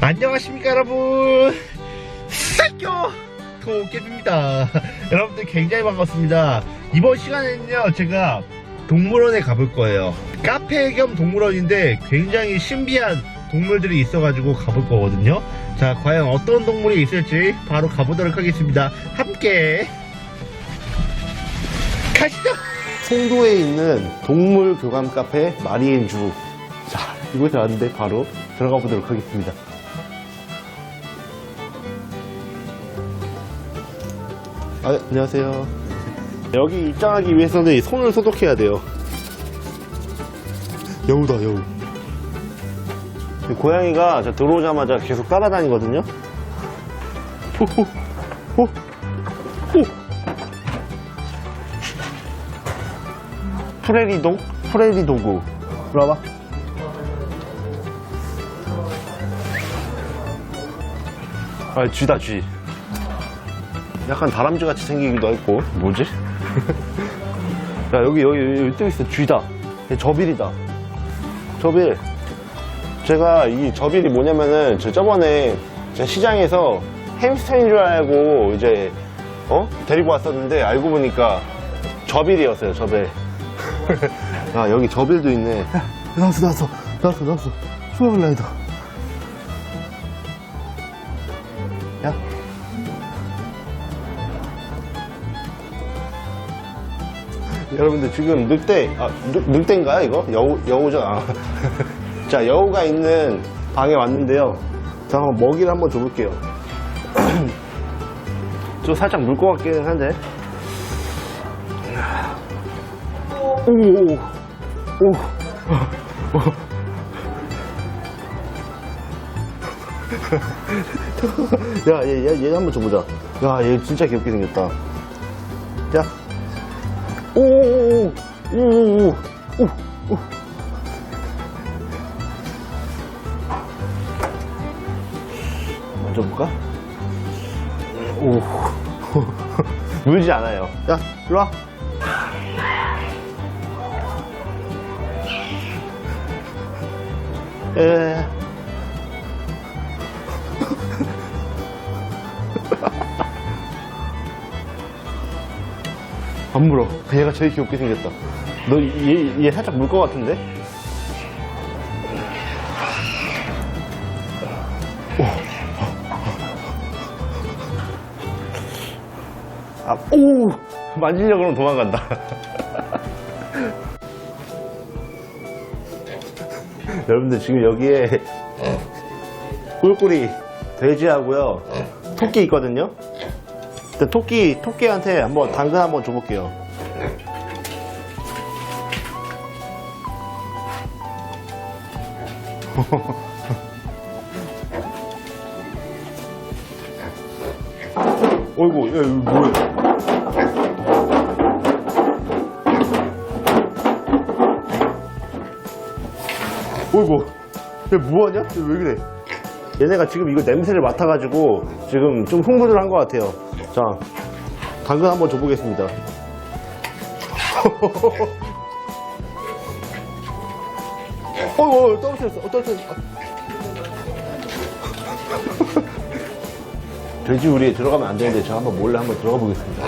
안녕하십니까 여러분. 사교 도깨비입니다. 여러분들 굉장히 반갑습니다. 이번 시간에는요 제가 동물원에 가볼 거예요. 카페 겸 동물원인데 굉장히 신비한 동물들이 있어가지고 가볼 거거든요. 자 과연 어떤 동물이 있을지 바로 가보도록 하겠습니다. 함께. 가시죠! 송도에 있는 동물 교감 카페 마리엔주. 자, 이곳에 왔는데 바로 들어가 보도록 하겠습니다. 아, 안녕하세요. 여기 입장하기 위해서는 손을 소독해야 돼요. 여우다, 여우. 고양이가 저 들어오자마자 계속 따라다니거든요. 호, 호, 호, 호. 프레리동? 프레리 도구. 와봐. 아, 쥐다, 쥐. 약간 다람쥐 같이 생기기도 했고. 뭐지? 야, 여기, 여기, 여기 또 있어. 쥐다. 얘 저빌이다. 저빌. 제가 이 저빌이 뭐냐면은, 저 저번에 제가 시장에서 햄스터인 줄 알고 이제, 어? 데리고 왔었는데, 알고 보니까 저빌이었어요, 저빌. 아 여기 저빌도 있네 나왔어 나왔어 나왔어 나왔어 수영라이더 야 여러분들 지금 늑대 아 늑, 늑대인가요 이거? 여우, 여우죠 아. 자 여우가 있는 방에 왔는데요 자 한번 먹이를 한번 줘볼게요 좀 살짝 물 것 같기는 한데 오, 오, 오. 야, 얘, 얘, 얘 한번 줘보자. 야, 얘 진짜 귀엽게 생겼다. 야. 오, 오, 오, 오, 오, 오, 오. 만져볼까? 오. 물지 않아요. 야, 일로 와. 에. 안 물어. 얘가 제일 귀엽게 생겼다. 너, 얘, 얘 살짝 물 것 같은데? 오. 아, 오! 만지려고 그러면 도망간다. 여러분들 지금 여기에 꿀꿀이 돼지하고요 토끼 있거든요 근데 토끼 토끼한테 한번 당근 한번 줘볼게요 어이구 야 이거 뭐야 어이구, 얘 뭐하냐? 얘 왜 그래? 얘네가 지금 이거 냄새를 맡아가지고 지금 좀 흥분을 한 것 같아요. 자, 당근 한번 줘보겠습니다. 어이구, 떨어졌어, 어, 떨어졌어. 돼지 우리에 들어가면 안 되는데 저 한번 몰래 한번 들어가 보겠습니다.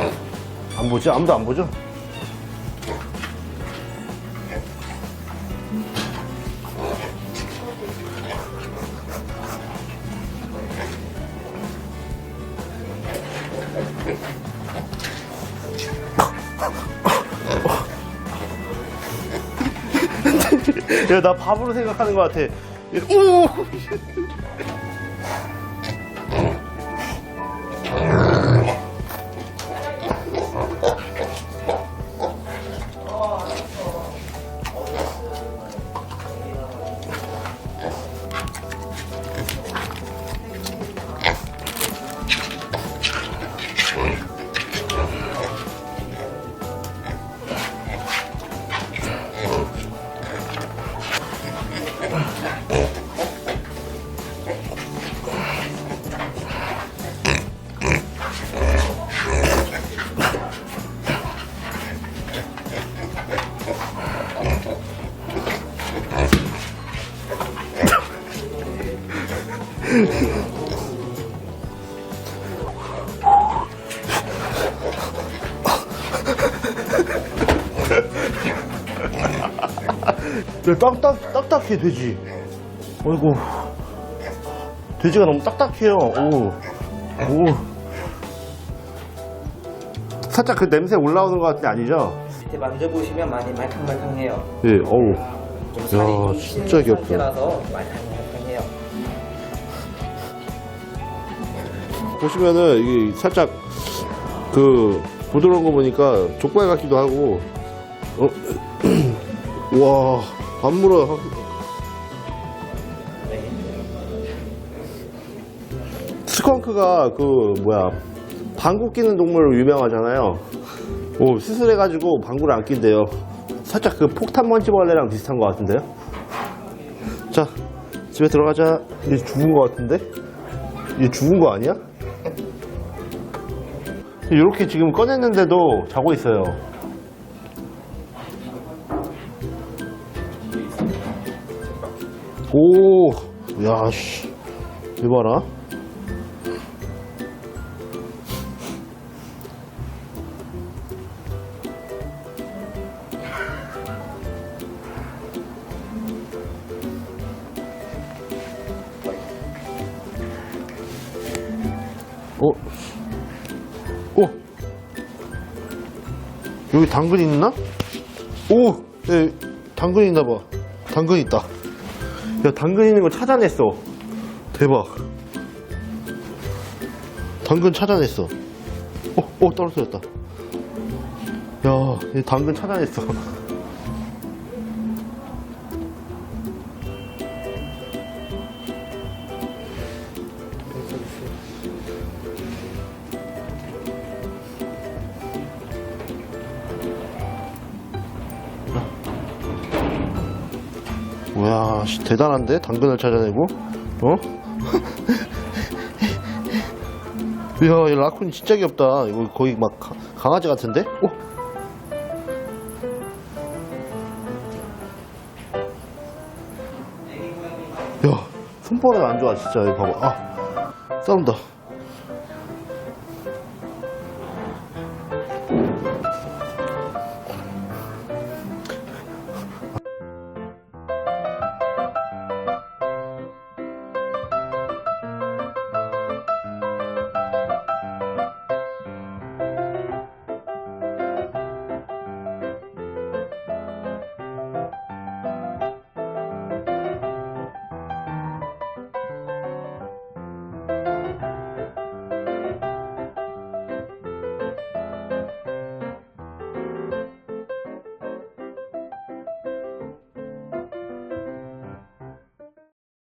안 보지? 아무도 안 보죠? 야, 나 밥으로 생각하는 것 같아. 오! 딱딱, 딱딱해, 돼지. 어이구. 돼지가 너무 딱딱해요. 오. 오. 살짝 그 냄새 올라오는 것 같은데 아니죠? 밑에 만져보시면 많이 말캉말캉해요. 예, 어우. 좀 살이 야, 좀 진짜 찐 귀엽다. 상태라서 말캉 보시면은 이게 살짝 그 부드러운 거 보니까 족발 같기도 하고 어? 와. 네. 스컹크가 그 뭐야 방구 끼는 동물로 유명하잖아요. 오 수술해가지고 방구를 안 낀대요. 살짝 그 폭탄 먼지벌레랑 비슷한 것 같은데요. 자 집에 들어가자. 얘 죽은 것 같은데? 얘 죽은 거 아니야? 이렇게 지금 꺼냈는데도 자고 있어요. 오, 야, 씨. 이봐라. 어? 여기 당근 있나? 오! 예, 당근 있나 봐. 당근 있다. 야, 당근 있는 거 찾아냈어. 대박. 당근 찾아냈어. 어, 어, 떨어뜨렸다. 야, 얘 당근 찾아냈어. 야, 씨, 대단한데? 당근을 찾아내고? 어? 이야, 이 라쿤 진짜 귀엽다. 이거 거의 막 가- 강아지 같은데? 어? 야, 손버릇 안 좋아, 진짜. 이거 봐봐. 아, 싸운다.